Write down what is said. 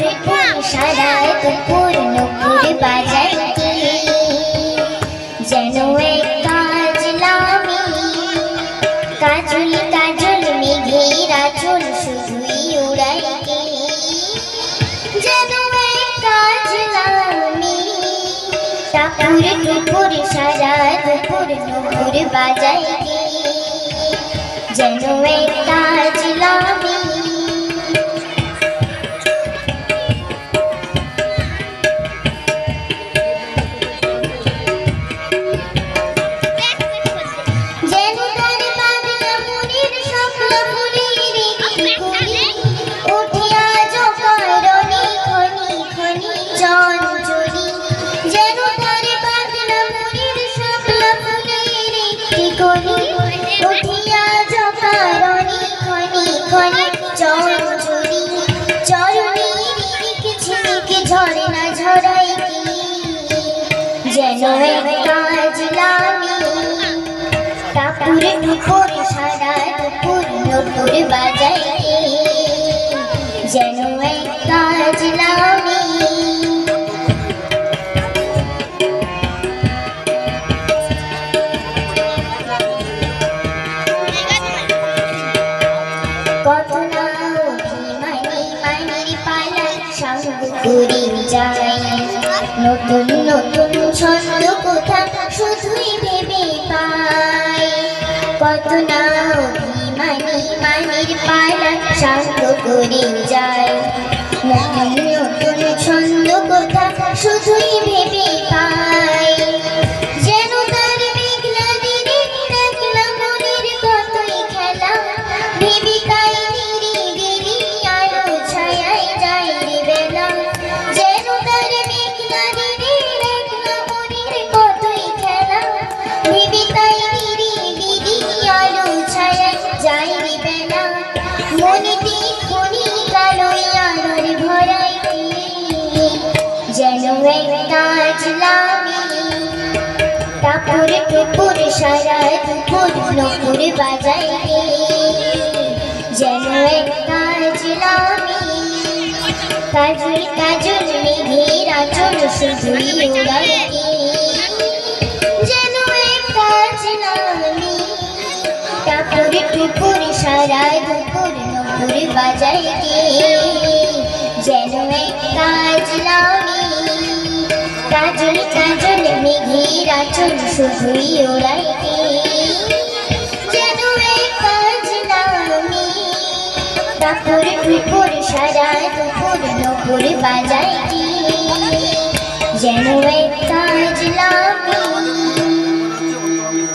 ঠুপুর সারা দুপুর নুপুর বাজাইতে যেন এক কাজলামি কাজল কাজল মেঘের আচল শুধুই উড়াইতে যেন এক কাজলামি টাপুর টুপুর সারা দুপুর নুপুর বাজাইতে যেন এক একটি উঠিয়া জকারণে খনি খনি চঞ্চলি চরণের দিক ঝিমিক ঝরে না ঝরাইতে যেন এক কাজলামি টাপুর টুপুর সারা দুপুর নুপুর বাজাইতে। যেন কাজলামি সঙ্গ যাই। নতুন নতুন ছন্দ কোথা শুধুই ভেবে পাই। কত না অভিমানী মানির পালা শান্ত করে যায়। নতুন নতুন ছন্দ কাজলামি টাপুর সারা দুপুর নপুর বাজাইতে। যেন এক কাজলামি কাজল কাজল মেঘের আচল শুধুই উড়াইতে যেন এক কাজলামি টাপুর টুপুর সারা দুপুর নপুর বাজাইতে যেন এক কাজলামি কাজল কাজল মেঘের আচল শুধুই ওড়াইতে যেন কাজলামি টাপুর টুপুর সারা দুপুর নপুর বাজাইতে যেন এক কাজলামি